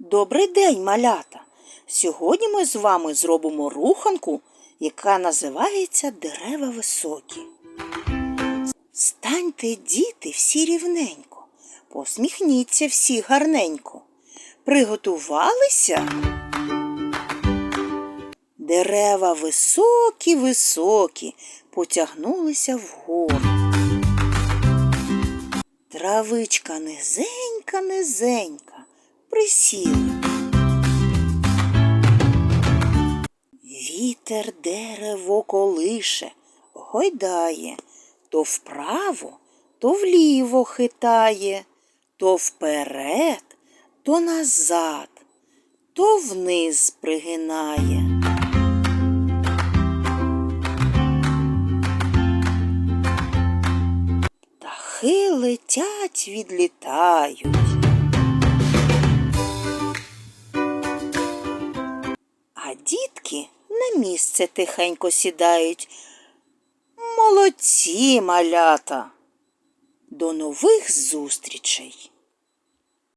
Добрий день, малята! Сьогодні ми з вами зробимо руханку, яка називається Дерева високі. Станьте, діти, всі рівненько, посміхніться всі гарненько. Приготувалися? Дерева високі, високі, потягнулися вгору. Травичка низенька, низенька, присіла. Вітер дерево колише, гойдає, то вправо, то вліво хитає, то вперед, то назад, то вниз пригинає. Птахи летять, відлітають. Місце тихенько сідають. Молодці малята. До нових зустрічей!